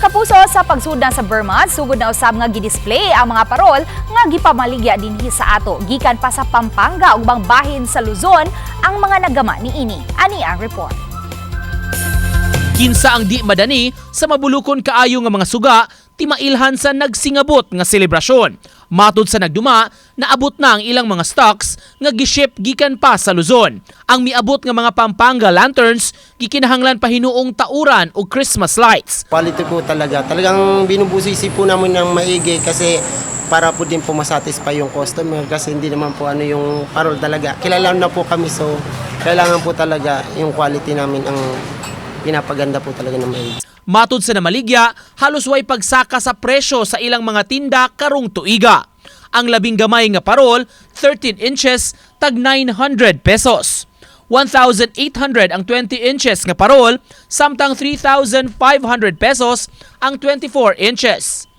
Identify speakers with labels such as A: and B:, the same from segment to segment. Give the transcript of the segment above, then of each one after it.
A: kapuso sa pagsudna sa Burma, sugod na usab nga gidisplay ang mga parol nga gipamaligya dinhi sa ato. Gikan pa sa Pampanga ug bang bahin sa Luzon ang mga nagama ni ini. Ani ang report.
B: Kinsa ang di madani sa mabulukon kaayo nga mga suga timailhan sa nagsingabot nga selebrasyon. Matod sa nagduma, naabot na ang ilang mga stocks nga giship gikan pa sa Luzon. Ang miabot nga mga Pampanga lanterns gikinahanglan pa hinuong tauran o Christmas lights.
C: Quality po talaga. Talagang binubusisi po namin ng maigi kasi para po din po masatisfy yung customer kasi hindi naman po ano yung parol talaga. Kilala na po kami so kailangan po talaga yung quality namin ang pinapaganda po talaga ng maigi.
B: Matod sa namaligya, halos way pagsaka sa presyo sa ilang mga tinda karong tuiga. Ang labing gamay nga parol, 13 inches, tag 900 pesos. 1,800 ang 20 inches nga parol, samtang 3,500 pesos ang 24 inches.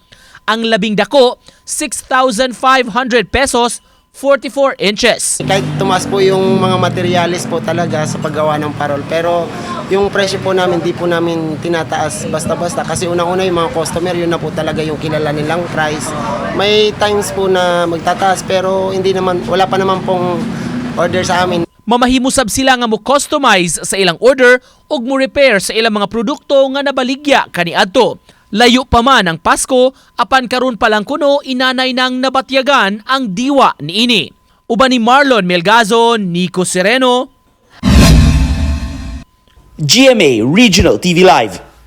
B: Ang labing dako, 6,500 pesos, 44 inches.
C: Kahit tumaas po yung mga materialis po talaga sa paggawa ng parol pero yung presyo po namin di po namin tinataas basta-basta kasi unang-una yung mga customer yun na po talaga yung kilala nilang price. May times po na magtataas pero hindi naman wala pa naman pong order sa amin.
B: Mamahimusab sila nga mo customize sa ilang order ug mo repair sa ilang mga produkto nga nabaligya kaniadto. Layo pa man ang Pasko, apan karon pa lang kuno inanay nang nabatyagan ang diwa ni ini. Uban ni Marlon Melgazo, Nico Sereno,
D: GMA Regional TV Live